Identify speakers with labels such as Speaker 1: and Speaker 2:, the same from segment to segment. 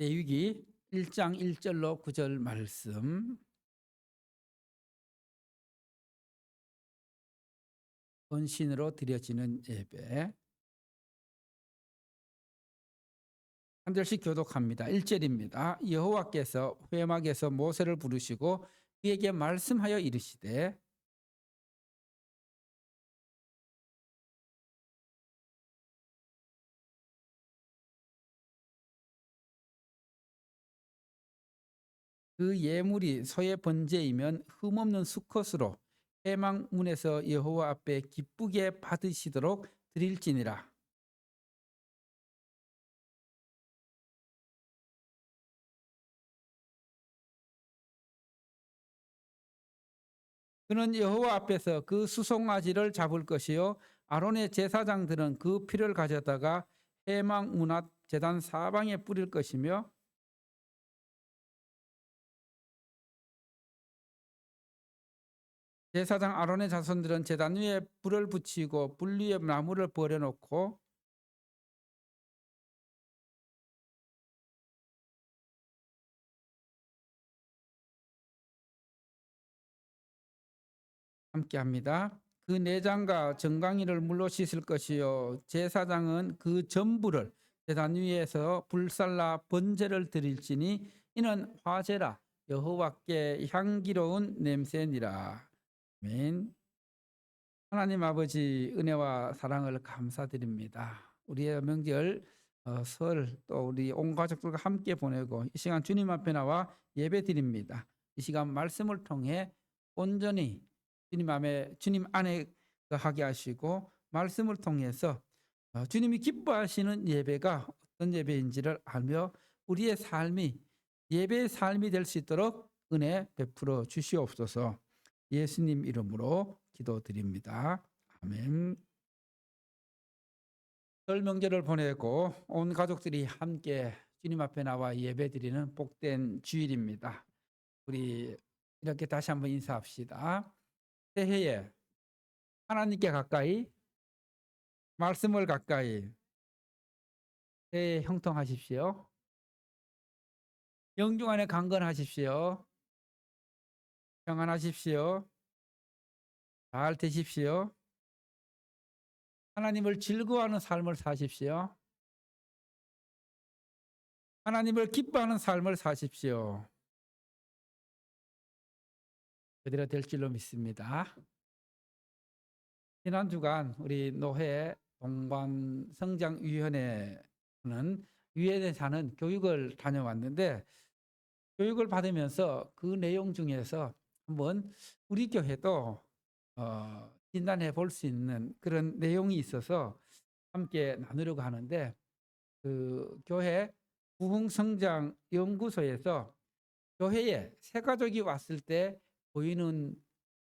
Speaker 1: 레위기 1장 1절로 9절 말씀 헌신으로 드려지는 예배 한 절씩 교독합니다. 1절입니다. 여호와께서 회막에서 모세를 부르시고 그에게 말씀하여 이르시되 그 예물이 소의 번제이면 흠없는 수컷으로 해망문에서 여호와 앞에 기쁘게 받으시도록 드릴지니라. 그는 여호와 앞에서 그 수송아지를 잡을 것이요 아론의 제사장들은 그 피를 가져다가 해망문 앞 제단 사방에 뿌릴 것이며 제사장 아론의 자손들은 제단 위에 불을 붙이고 불 위에 나무를 버려놓고 함께 합니다. 그 내장과 정강이를 물로 씻을 것이요 제사장은 그 전부를 제단 위에서 불살라 번제를 드릴지니 이는 화제라 여호와께 향기로운 냄새니라. 아멘. 하나님 아버지 은혜와 사랑을 감사드립니다. 우리의 명절 어, 설 또 우리 온 가족들과 함께 보내고 이 시간 주님 앞에 나와 예배 드립니다. 이 시간 말씀을 통해 온전히 주님 안에 주님 안에 하게 하시고 말씀을 통해서 어, 주님이 기뻐하시는 예배가 어떤 예배인지를 알며 우리의 삶이 예배의 삶이 될 수 있도록 은혜 베풀어 주시옵소서. 예수님 이름으로 기도드립니다. 아멘. 설 명절을 보내고 온 가족들이 함께 주님 앞에 나와 예배드리는 복된 주일입니다. 우리 이렇게 다시 한번 인사합시다. 새해에 하나님께 가까이 말씀을 가까이 새해 형통하십시오. 영중 안에 강건하십시오. 평안하십시오. 잘 되십시오. 하나님을 즐거워하는 삶을 사십시오. 하나님을 기뻐하는 삶을 사십시오. 그대로 될 줄로 믿습니다. 지난 주간 우리 노회 동반 성장 위원회는 위원회 사는 교육을 다녀왔는데 교육을 받으면서 그 내용 중에서 한번 우리 교회도 어, 진단해 볼 수 있는 그런 내용이 있어서 함께 나누려고 하는데 그 교회 부흥성장 연구소에서 교회에 새 가족이 왔을 때 보이는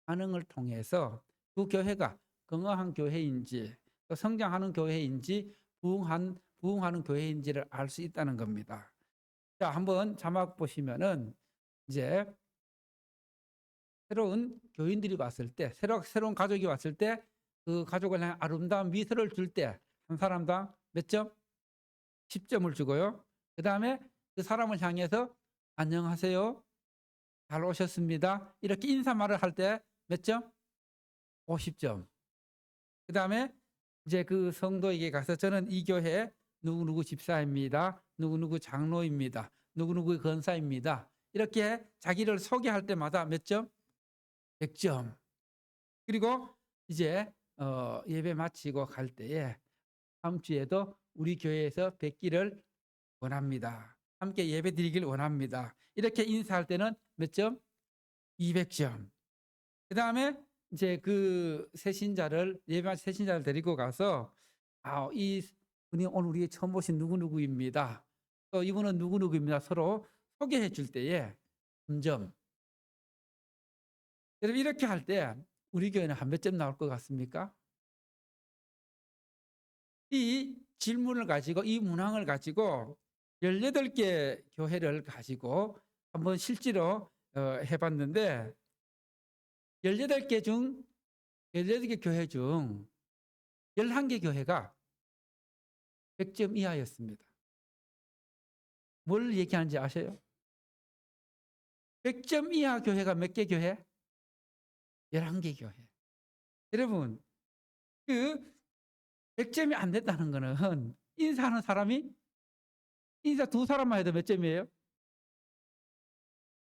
Speaker 1: 반응을 통해서 그 교회가 건강한 교회인지 또 성장하는 교회인지 부흥한 부흥하는 교회인지를 알 수 있다는 겁니다. 자, 한번 자막 보시면은 이제 새로운 교인들이 왔을 때, 새로, 새로운 가족이 왔을 때, 그 가족을 향해 아름다운 미소를 줄 때, 한 사람당 몇 점? 10점을 주고요. 그 다음에 그 사람을 향해서 안녕하세요. 잘 오셨습니다. 이렇게 인사말을 할 때 몇 점? 50점. 그 다음에 이제 그 성도에게 가서 저는 이 교회 누구누구 집사입니다. 누구누구 장로입니다. 누구누구 건사입니다. 이렇게 자기를 소개할 때마다 몇 점? 100점. 그리고 이제 어, 예배 마치고 갈 때에 다음 주에도 우리 교회에서 뵙기를 원합니다. 함께 예배 드리길 원합니다. 이렇게 인사할 때는 몇 점? 200점. 그 다음에 이제 그 새신자를 예배 새신자를 데리고 가서 아, 이 분이 오늘 우리 처음 보신 누구누구입니다. 또 이분은 누구누구입니다. 서로 소개해 줄 때에 3점. 여러분 이렇게 할 때 우리 교회는 한 몇 점 나올 것 같습니까? 이 질문을 가지고 이 문항을 가지고 18개 교회를 가지고 한번 실제로 어, 해봤는데 18개 중 18개 교회 중 11개 교회가 100점 이하였습니다. 뭘 얘기하는지 아세요? 100점 이하 교회가 몇 개 교회? 11개 교회. 여러분, 그 100점이 안 됐다는 거는 인사하는 사람이 인사 두 사람만 해도 몇 점이에요?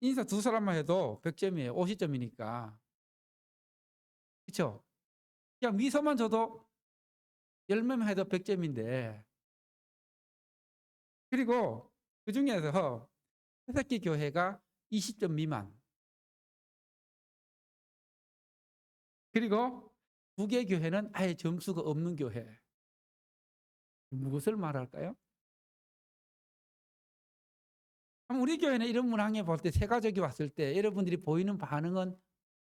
Speaker 1: 인사 두 사람만 해도 100점이에요. 50점이니까. 그렇죠? 그냥 미소만 줘도 10명 해도 100점인데 그리고 그 중에서 새끼 교회가 20점 미만 그리고 두개 교회는 아예 점수가 없는 교회 무엇을 말할까요? 우리 교회는 이런 문항에 볼 때 세 가족이 왔을 때 여러분들이 보이는 반응은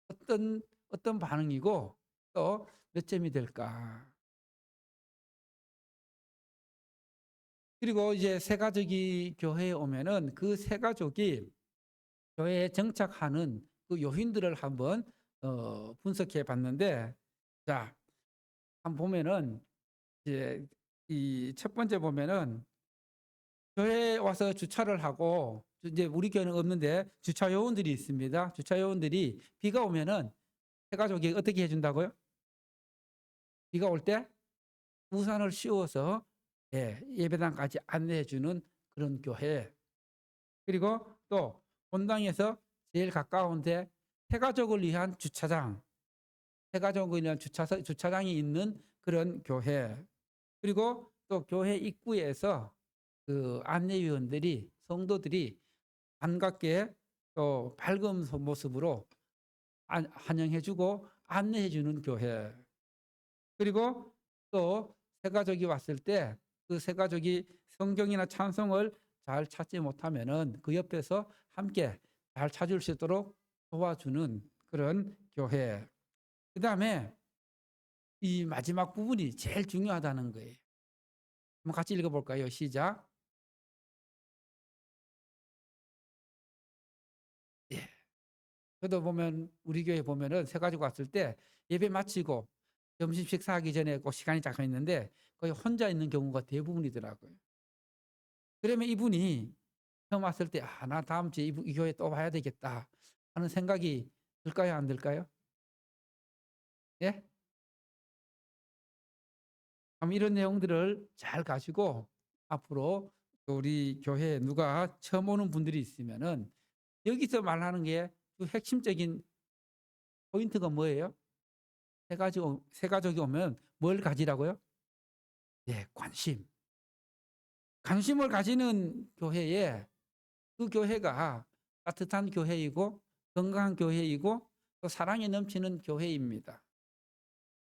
Speaker 1: 어떤 어떤 반응이고 또 몇 점이 될까? 그리고 이제 세 가족이 교회에 오면은 그 세 가족이 교회에 정착하는 그 요인들을 한번 어, 분석해 봤는데 자, 한번 보면은 이제 이 첫 번째 보면은 교회에 와서 주차를 하고 이제 우리 교회는 없는데 주차 요원들이 있습니다. 주차 요원들이 비가 오면은 세 가족이 어떻게 해준다고요? 비가 올 때 우산을 씌워서 예, 예배당까지 안내해 주는 그런 교회. 그리고 또 본당에서 제일 가까운데 세가족을 위한 주차장, 세가족을 위한 주차서, 주차장이 있는 그런 교회. 그리고 또 교회 입구에서 그 안내위원들이 성도들이 반갑게 또 밝은 모습으로 안- 환영해주고 안내해주는 교회. 그리고 또 세가족이 왔을 때그 세가족이 성경이나 찬송을 잘 찾지 못하면은 그 옆에서 함께 잘 찾을 수 있도록 도와주는 그런 교회. 그 다음에 이 마지막 부분이 제일 중요하다는 거예요. 한번 같이 읽어볼까요? 시작. 예. 저도 보면 우리 교회 보면은 세 가지고 왔을 때 예배 마치고 점심 식사하기 전에 꼭 시간이 잠깐 있는데 거의 혼자 있는 경우가 대부분이더라고요. 그러면 이분이 처음 왔을 때, 아, 나 다음 주에 이, 이 교회 또 와야 되겠다 하는 생각이 들까요? 안 들까요? 예? 이런 내용들을 잘 가지고 앞으로 우리 교회에 누가 처음 오는 분들이 있으면은 여기서 말하는 게 그 핵심적인 포인트가 뭐예요? 세 오- 세 가족이 오면 뭘 가지라고요? 예, 관심. 관심을 가지는 교회에 그 교회가 따뜻한 교회이고 건강한 교회이고 또 사랑이 넘치는 교회입니다.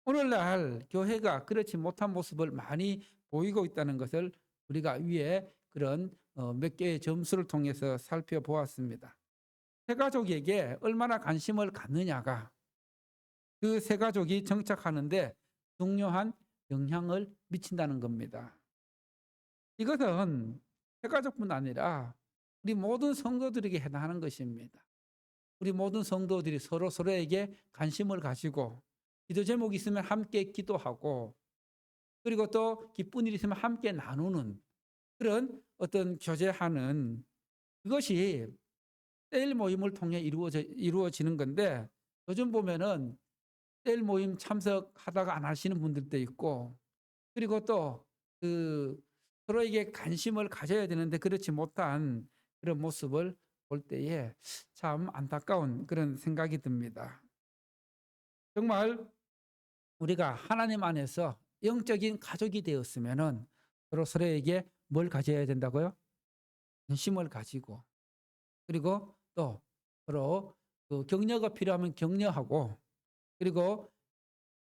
Speaker 1: 오늘날 교회가 그렇지 못한 모습을 많이 보이고 있다는 것을 우리가 위에 그런 어, 몇 개의 점수를 통해서 살펴보았습니다. 세 가족에게 얼마나 관심을 갖느냐가 그 세 가족이 정착하는데 중요한 영향을 미친다는 겁니다. 이것은 세 가족뿐 아니라 우리 모든 성도들에게 해당하는 것입니다. 우리 모든 성도들이 서로 서로에게 관심을 가지고 기도 제목이 있으면 함께 기도하고 그리고 또 기쁜 일이 있으면 함께 나누는 그런 어떤 교제하는 그것이 셀 모임을 통해 이루어져, 이루어지는 건데 요즘 보면은 셀 모임 참석하다가 안 하시는 분들도 있고 그리고 또 그 서로에게 관심을 가져야 되는데 그렇지 못한 그런 모습을 볼 때에 참 안타까운 그런 생각이 듭니다. 정말 우리가 하나님 안에서 영적인 가족이 되었으면은 서로 서로에게 뭘 가져야 된다고요? 관심을 가지고 그리고 또 서로 그 격려가 필요하면 격려하고 그리고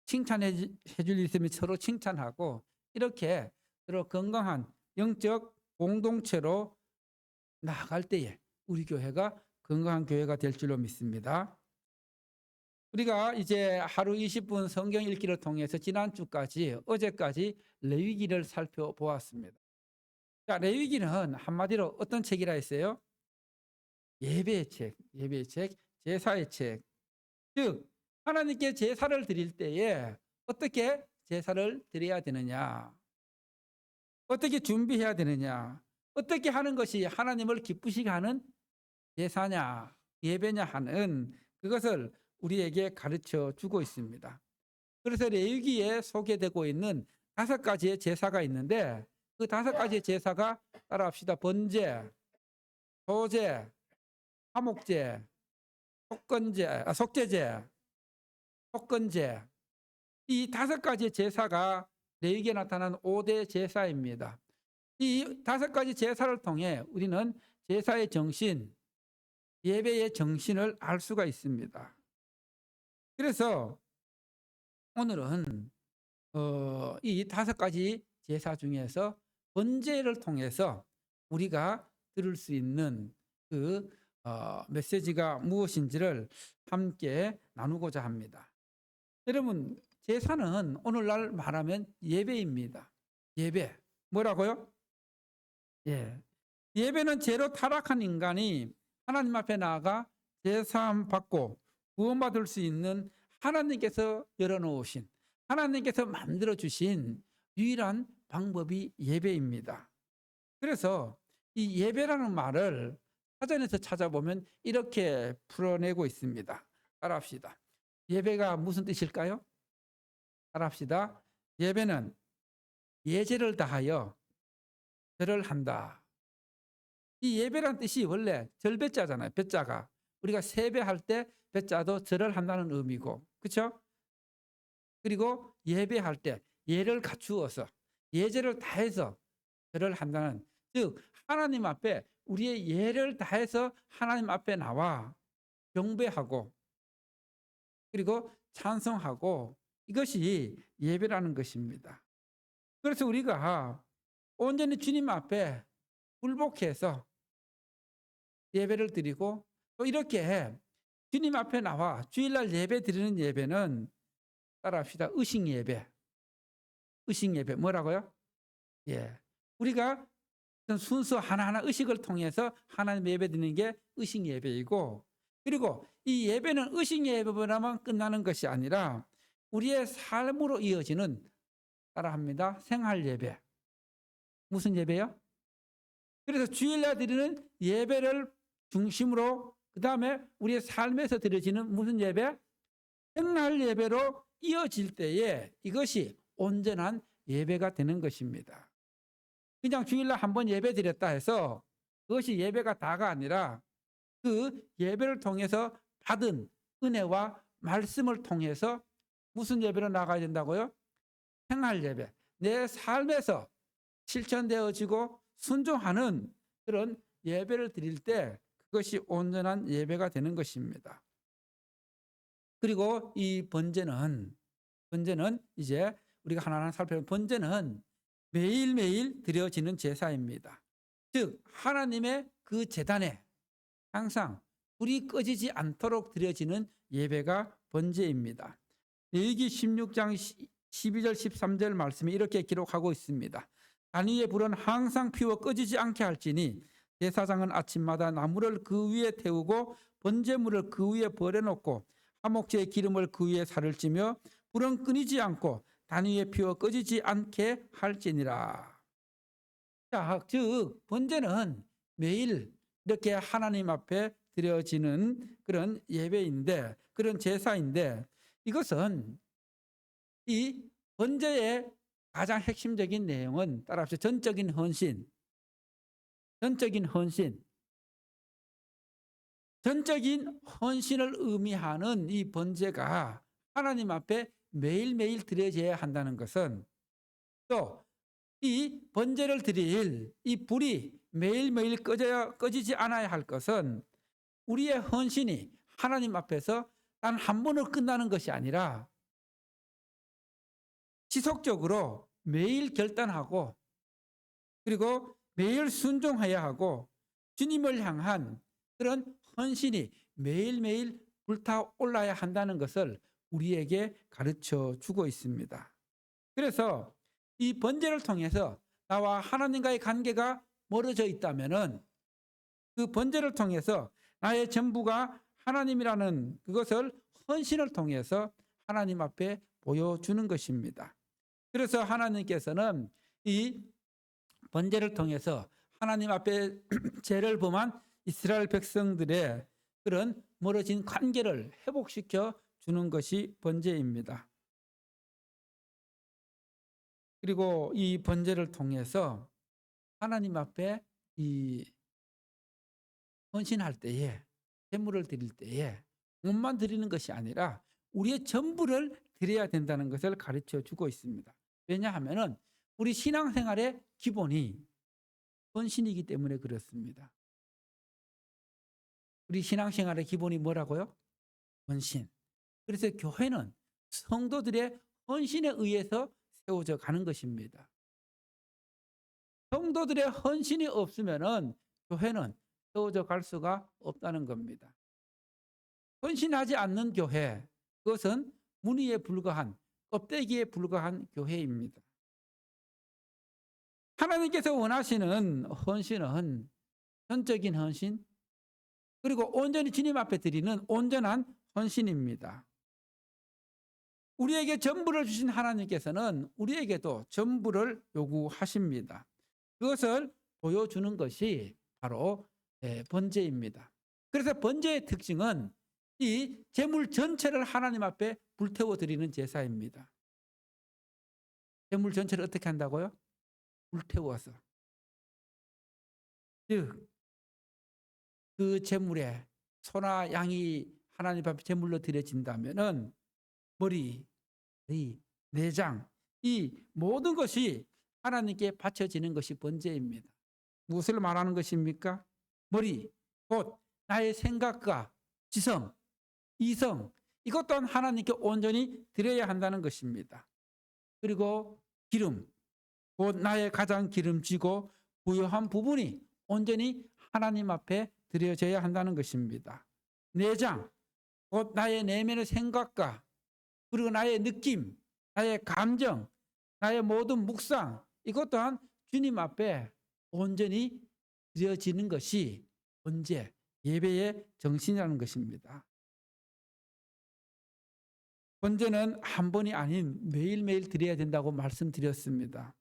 Speaker 1: 칭찬해 주- 해줄 일 있으면 서로 칭찬하고 이렇게 서로 건강한 영적 공동체로 나아갈 때에 우리 교회가 건강한 교회가 될 줄로 믿습니다. 우리가 이제 하루 20분 성경 읽기를 통해서 지난주까지 어제까지 레위기를 살펴보았습니다. 자, 레위기는 한마디로 어떤 책이라 했어요? 예배의 책, 예배의 책, 제사의 책. 즉 하나님께 제사를 드릴 때에 어떻게 제사를 드려야 되느냐? 어떻게 준비해야 되느냐? 어떻게 하는 것이 하나님을 기쁘시게 하는 제사냐 예배냐 하는 그것을 우리에게 가르쳐 주고 있습니다. 그래서 레위기에 소개되고 있는 다섯 가지의 제사가 있는데 그 다섯 가지의 제사가 따라합시다. 번제, 소제, 화목제, 속건제, 아, 속제제, 속건제 이 다섯 가지의 제사가 레위기에 나타난 5대 제사입니다. 이 다섯 가지 제사를 통해 우리는 제사의 정신, 예배의 정신을 알 수가 있습니다. 그래서 오늘은 어, 이 다섯 가지 제사 중에서 번제를 통해서 우리가 들을 수 있는 그 어, 메시지가 무엇인지를 함께 나누고자 합니다. 여러분 제사는 오늘날 말하면 예배입니다. 예배 뭐라고요? 예, 예배는 죄로 타락한 인간이 하나님 앞에 나아가 제사함 받고 구원받을 수 있는 하나님께서 열어놓으신 하나님께서 만들어 주신 유일한 방법이 예배입니다. 그래서 이 예배라는 말을 사전에서 찾아보면 이렇게 풀어내고 있습니다. 따라합시다. 예배가 무슨 뜻일까요? 따라합시다. 예배는 예제를 다하여 절을 한다. 이 예배란 뜻이 원래 절배자잖아요. 배자가 우리가 세배할 때 배자도 절을 한다는 의미고, 그렇죠? 그리고 예배할 때 예를 갖추어서 예제를 다해서 절을 한다는 즉 하나님 앞에 우리의 예를 다해서 하나님 앞에 나와 경배하고 그리고 찬송하고 이것이 예배라는 것입니다. 그래서 우리가 온전히 주님 앞에 굴복해서 예배를 드리고 또 이렇게 주님 앞에 나와 주일날 예배 드리는 예배는 따라합시다. 의식 예배. 의식 예배 뭐라고요? 예. 우리가 순서 하나하나 의식을 통해서 하나님 예배 드리는 게 의식 예배이고 그리고 이 예배는 의식 예배로만 끝나는 것이 아니라 우리의 삶으로 이어지는 따라합니다. 생활 예배. 무슨 예배요? 그래서 주일날 드리는 예배를 중심으로 그 다음에 우리의 삶에서 드려지는 무슨 예배? 생활 예배로 이어질 때에 이것이 온전한 예배가 되는 것입니다. 그냥 주일날 한 번 예배 드렸다 해서 그것이 예배가 다가 아니라 그 예배를 통해서 받은 은혜와 말씀을 통해서 무슨 예배로 나가야 된다고요? 생활 예배. 내 삶에서 실천되어지고 순종하는 그런 예배를 드릴 때 그것이 온전한 예배가 되는 것입니다. 그리고 이 번제는 번제는 이제 우리가 하나하나 살펴보면 번제는 매일매일 드려지는 제사입니다. 즉 하나님의 그 제단에 항상 불이 꺼지지 않도록 드려지는 예배가 번제입니다. 레위기 16장 12절 13절 말씀이 이렇게 기록하고 있습니다. 단위의 불은 항상 피워 꺼지지 않게 할지니 제사장은 아침마다 나무를 그 위에 태우고 번제물을 그 위에 버려놓고 화목제의 기름을 그 위에 살을 찌며 불은 끊이지 않고 단 위에 피워 꺼지지 않게 할지니라. 자, 즉 번제는 매일 이렇게 하나님 앞에 드려지는 그런 예배인데 그런 제사인데 이것은 이 번제의 가장 핵심적인 내용은 따라서 전적인 헌신, 전적인 헌신, 전적인 헌신을 의미하는 이 번제가 하나님 앞에 매일매일 드려져야 한다는 것은 또 이 번제를 드릴 이 불이 매일매일 꺼져야, 꺼지지 않아야 할 것은 우리의 헌신이 하나님 앞에서 단 한 번으로 끝나는 것이 아니라 지속적으로 매일 결단하고 그리고 매일 순종해야 하고 주님을 향한 그런 헌신이 매일매일 불타올라야 한다는 것을 우리에게 가르쳐 주고 있습니다. 그래서 이 번제를 통해서 나와 하나님과의 관계가 멀어져 있다면은 그 번제를 통해서 나의 전부가 하나님이라는 그것을 헌신을 통해서 하나님 앞에 보여주는 것입니다. 그래서 하나님께서는 이 번제를 통해서 하나님 앞에 죄를 범한 이스라엘 백성들의 그런 멀어진 관계를 회복시켜 주는 것이 번제입니다. 그리고 이 번제를 통해서 하나님 앞에 이 헌신할 때에 제물을 드릴 때에 몸만 드리는 것이 아니라 우리의 전부를 드려야 된다는 것을 가르쳐 주고 있습니다. 왜냐하면은 우리 신앙생활의 기본이 헌신이기 때문에 그렇습니다. 우리 신앙생활의 기본이 뭐라고요? 헌신. 그래서 교회는 성도들의 헌신에 의해서 세워져 가는 것입니다. 성도들의 헌신이 없으면은 교회는 세워져 갈 수가 없다는 겁니다. 헌신하지 않는 교회, 그것은 문의에 불과한 껍데기에 불과한 교회입니다. 하나님께서 원하시는 헌신은 전적인 헌신, 그리고 온전히 주님 앞에 드리는 온전한 헌신입니다. 우리에게 전부를 주신 하나님께서는 우리에게도 전부를 요구하십니다. 그것을 보여주는 것이 바로 예, 번제입니다. 그래서 번제의 특징은 이 제물 전체를 하나님 앞에 불태워 드리는 제사입니다. 제물 전체를 어떻게 한다고요? 불태워서. 즉, 그 제물에 소나 양이 하나님 앞에 제물로 드려진다면은 머리, 이 내장, 이 모든 것이 하나님께 바쳐지는 것이 번제입니다. 무엇을 말하는 것입니까? 머리, 곧 나의 생각과 지성, 이성, 이것 또한 하나님께 온전히 드려야 한다는 것입니다. 그리고 기름, 곧 나의 가장 기름지고 부요한 부분이 온전히 하나님 앞에 드려져야 한다는 것입니다. 내장, 곧 나의 내면의 생각과 그리고 나의 느낌, 나의 감정, 나의 모든 묵상, 이것 또한 주님 앞에 온전히 드려지는 것이 언제 예배의 정신이라는 것입니다. 번제는 한 번이 아닌 매일매일 드려야 된다고 말씀드렸습니다.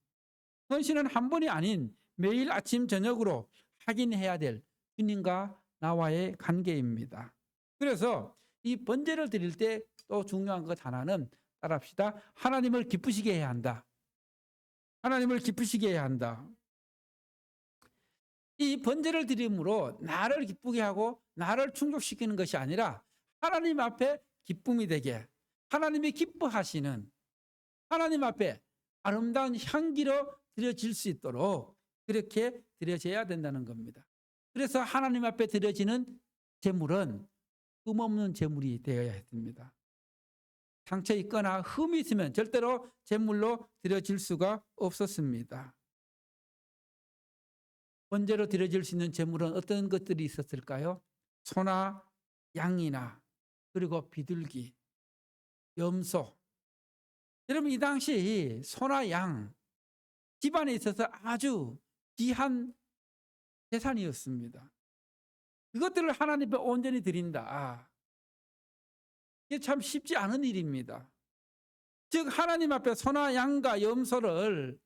Speaker 1: 헌신은 한 번이 아닌 매일 아침 저녁으로 확인해야 될 주님과 나와의 관계입니다. 그래서 이 번제를 드릴 때 또 중요한 것 하나는 따라합시다. 하나님을 기쁘시게 해야 한다. 하나님을 기쁘시게 해야 한다. 이 번제를 드림으로 나를 기쁘게 하고 나를 충족시키는 것이 아니라 하나님 앞에 기쁨이 되게 하나님이 기뻐하시는 하나님 앞에 아름다운 향기로 드려질 수 있도록 그렇게 드려져야 된다는 겁니다. 그래서 하나님 앞에 드려지는 제물은 흠없는 제물이 되어야 됩니다. 상처 있거나 흠이 있으면 절대로 제물로 드려질 수가 없었습니다. 번제로 드려질 수 있는 제물은 어떤 것들이 있었을까요? 소나 양이나 그리고 비둘기, 염소. 여러분 이 당시 소나 양 집안에 있어서 아주 귀한 재산이었습니다. 그것들을 하나님 앞에 온전히 드린다. 이게 참 쉽지 않은 일입니다. 즉 하나님 앞에 소나 양과 염소를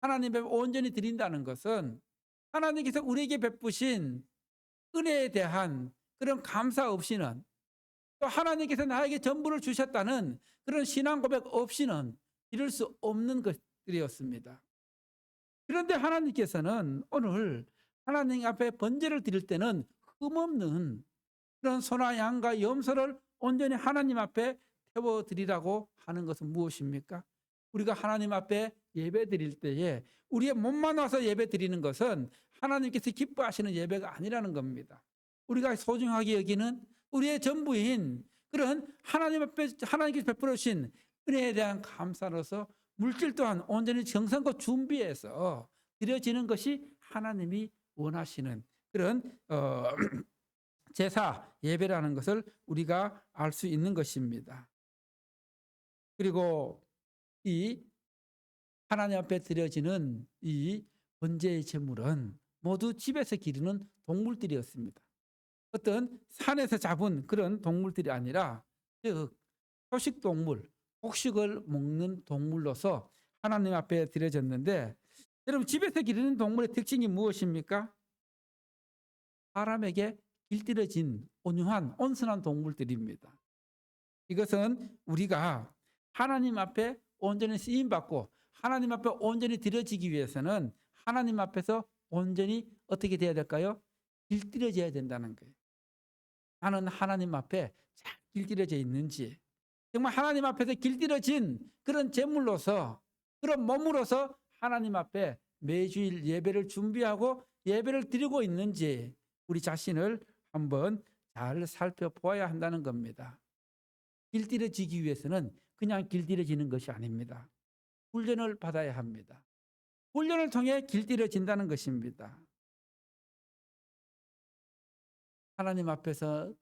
Speaker 1: 하나님 앞에 온전히 드린다는 것은 하나님께서 우리에게 베푸신 은혜에 대한 그런 감사 없이는 또 하나님께서 나에게 전부를 주셨다는 그런 신앙 고백 없이는 이룰 수 없는 것들이었습니다. 그런데 하나님께서는 오늘 하나님 앞에 번제를 드릴 때는 흠없는 그런 소나 양과 염소를 온전히 하나님 앞에 태워 드리라고 하는 것은 무엇입니까? 우리가 하나님 앞에 예배 드릴 때에 우리의 몸만 와서 예배 드리는 것은 하나님께서 기뻐하시는 예배가 아니라는 겁니다. 우리가 소중하게 여기는 우리의 전부인 그런 하나님 앞에 하나님께서 베풀어 주신 은혜에 대한 감사로서 물질 또한 온전히 정성껏 준비해서 드려지는 것이 하나님이 원하시는 그런 어, 제사 예배라는 것을 우리가 알 수 있는 것입니다. 그리고 이 하나님 앞에 드려지는 이 번제의 제물은 모두 집에서 기르는 동물들이었습니다. 어떤 산에서 잡은 그런 동물들이 아니라 즉 초식 동물, 곡식을 먹는 동물로서 하나님 앞에 드려졌는데 여러분 집에서 기르는 동물의 특징이 무엇입니까? 사람에게 길들여진 온유한 온순한 동물들입니다. 이것은 우리가 하나님 앞에 온전히 쓰임 받고 하나님 앞에 온전히 드려지기 위해서는 하나님 앞에서 온전히 어떻게 돼야 될까요? 길들여져야 된다는 거예요. 나는 하나님 앞에 잘 길들여져 있는지 정말 하나님 앞에서 길들여진 그런 제물로서 그런 몸으로서 하나님 앞에 매주일 예배를 준비하고 예배를 드리고 있는지 우리 자신을 한번 잘 살펴보아야 한다는 겁니다. 길들여지기 위해서는 그냥 길들여지는 것이 아닙니다. 훈련을 받아야 합니다. 훈련을 통해 길들여진다는 것입니다. 하나님 앞에서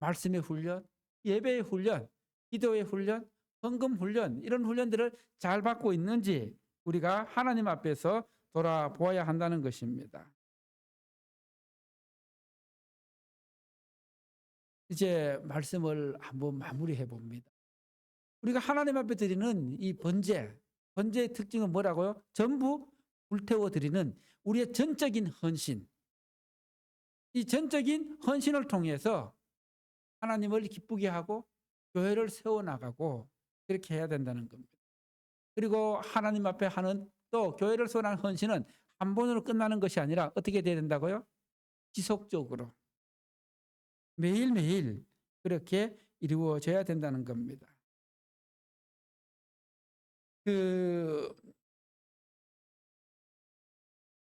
Speaker 1: 말씀의 훈련, 예배의 훈련, 기도의 훈련, 헌금 훈련 이런 훈련들을 잘 받고 있는지 우리가 하나님 앞에서 돌아보아야 한다는 것입니다. 이제 말씀을 한번 마무리해 봅니다. 우리가 하나님 앞에 드리는 이 번제, 번제의 특징은 뭐라고요? 전부 불태워 드리는 우리의 전적인 헌신. 이 전적인 헌신을 통해서 하나님을 기쁘게 하고 교회를 세워 나가고 그렇게 해야 된다는 겁니다. 그리고 하나님 앞에 하는 또 교회를 세워나는 헌신은 한 번으로 끝나는 것이 아니라 어떻게 돼야 된다고요? 지속적으로 매일매일 그렇게 이루어져야 된다는 겁니다. 그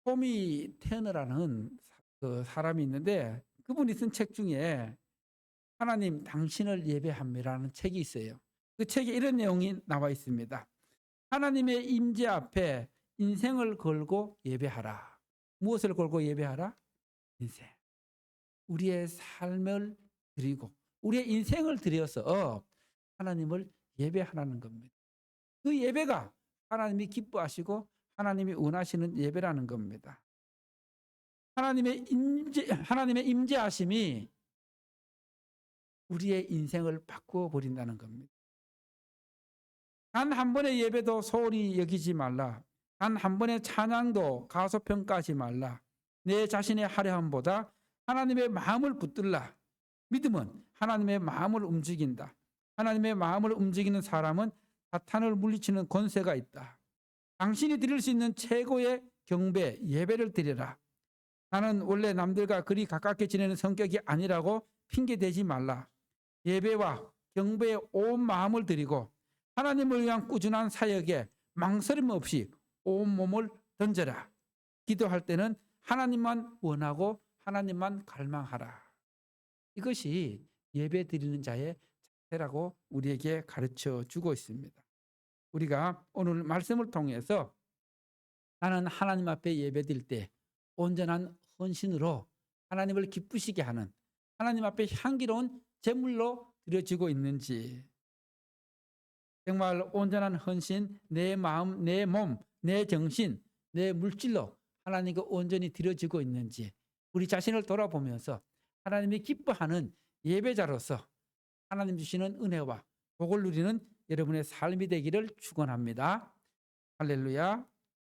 Speaker 1: 토미 테너라는 그 사람이 있는데 그분이 쓴 책 중에 하나님 당신을 예배함이라는 책이 있어요. 그 책에 이런 내용이 나와 있습니다. 하나님의 임재 앞에 인생을 걸고 예배하라. 무엇을 걸고 예배하라? 인생. 우리의 삶을 드리고 우리의 인생을 드려서 하나님을 예배하라는 겁니다. 그 예배가 하나님이 기뻐하시고 하나님이 원하시는 예배라는 겁니다. 하나님의 임재 하나님의 임재하심이 우리의 인생을 바꾸어 버린다는 겁니다. 단 한 번의 예배도 소홀히 여기지 말라. 단 한 번의 찬양도 가소평가하지 말라. 내 자신의 하려함보다 하나님의 마음을 붙들라. 믿음은 하나님의 마음을 움직인다. 하나님의 마음을 움직이는 사람은 사탄을 물리치는 권세가 있다. 당신이 드릴 수 있는 최고의 경배, 예배를 드려라. 나는 원래 남들과 그리 가깝게 지내는 성격이 아니라고 핑계대지 말라. 예배와 경배에 온 마음을 드리고 하나님을 위한 꾸준한 사역에 망설임 없이 온 몸을 던져라. 기도할 때는 하나님만 원하고 하나님만 갈망하라. 이것이 예배 드리는 자의 자세라고 우리에게 가르쳐 주고 있습니다. 우리가 오늘 말씀을 통해서 나는 하나님 앞에 예배 드릴 때 온전한 헌신으로 하나님을 기쁘시게 하는 하나님 앞에 향기로운 제물로 드려지고 있는지 정말 온전한 헌신 내 마음, 내 몸, 내 정신, 내 물질로 하나님께 온전히 드려지고 있는지 우리 자신을 돌아보면서 하나님이 기뻐하는 예배자로서 하나님 주시는 은혜와 복을 누리는 여러분의 삶이 되기를 축원합니다. 할렐루야.